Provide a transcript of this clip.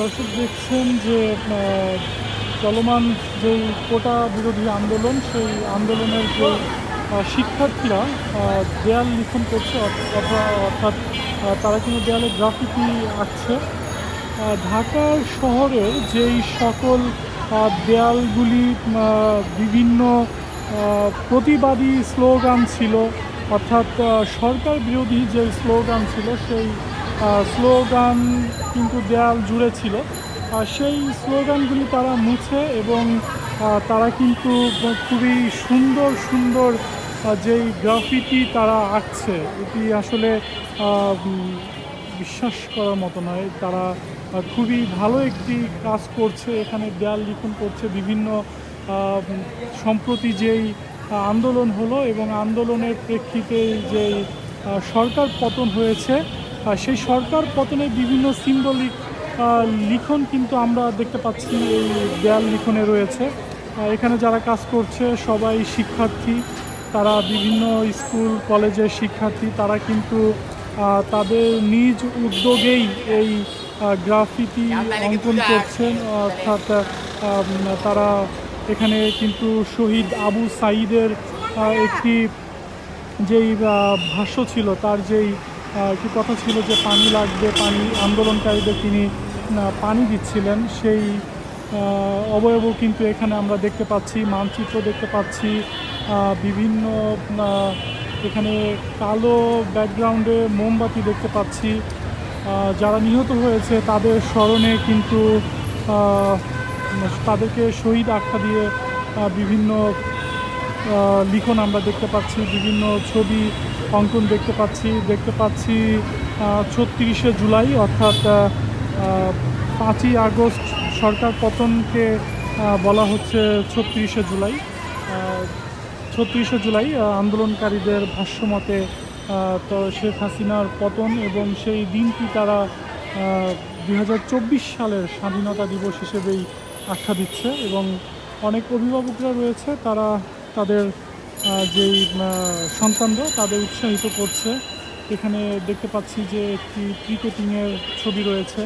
দর্শক দেখছেন যে চলমান যেই কোটা বিরোধী আন্দোলন, সেই আন্দোলনের যে শিক্ষার্থীরা দেয়াল লিখন করছে অর্থাৎ তারা কিন্তু দেয়ালে গ্রাফিতি আঁকছে। ঢাকার শহরের যেই সকল দেয়ালগুলি বিভিন্ন প্রতিবাদী স্লোগান ছিল, অর্থাৎ সরকার বিরোধী যে স্লোগান ছিল, সেই স্লোগান কিন্তু দেয়াল জুড়ে ছিল। সেই স্লোগানগুলি তারা মুছে এবং তারা কিন্তু খুবই সুন্দর সুন্দর যেই গ্রাফিটি তারা আঁকছে, এটি আসলে বিশ্বাস করার মতো নয়। তারা খুবই ভালো একটি কাজ করছে, এখানে দেয়াল লিখন করছে বিভিন্ন সম্প্রতি যেই আন্দোলন হলো এবং আন্দোলনের প্রেক্ষিতে যেই সরকার পতন হয়েছে সেই সরকার পতনের বিভিন্ন সিম্বলিক লিখন কিন্তু আমরা দেখতে পাচ্ছি, এই দেয়াল লিখনে রয়েছে। এখানে যারা কাজ করছে, সবাই শিক্ষার্থী, তারা বিভিন্ন স্কুল, কলেজের শিক্ষার্থী, তারা কিন্তু তাদের নিজ উদ্যোগেই এই গ্রাফিতি অঙ্কন করছেন। অর্থাৎ তারা এখানে কিন্তু শহীদ আবু সাইদের একটি যেই ভাষ্য ছিল, তার যেই একটি কথা ছিল যে পানি লাগবে, পানি আন্দোলনকারীদের তিনি পানি দিচ্ছিলেন, সেই অবয়ব কিন্তু এখানে আমরা দেখতে পাচ্ছি, মানচিত্র দেখতে পাচ্ছি বিভিন্ন এখানে কালো ব্যাকগ্রাউন্ডে মোমবাতি দেখতে পাচ্ছি যারা নিহত হয়েছে তাদের স্মরণে কিন্তু তাদেরকে শহীদ আখ্যা দিয়ে বিভিন্ন লিখন আমরা দেখতে পাচ্ছি, বিভিন্ন ছবি, অঙ্কন দেখতে পাচ্ছি দেখতে পাচ্ছি ছত্রিশে জুলাই, অর্থাৎ পাঁচই আগস্ট সরকার পতনকে বলা হচ্ছে ছত্রিশে জুলাই। ছত্রিশে জুলাই আন্দোলনকারীদের ভাষ্যমতে তো শেখ হাসিনার পতন এবং সেই দিনটি তারা দু হাজার চব্বিশ সালের স্বাধীনতা দিবস হিসেবেই আখ্যা দিচ্ছে এবং অনেক অভিভাবকরা রয়েছে, তারা তাদের যেই সন্তানরা তাদের উৎসাহিত করছে। এখানে দেখতে পাচ্ছি যে একটি ক্রিকেটিংয়ের ছবি রয়েছে।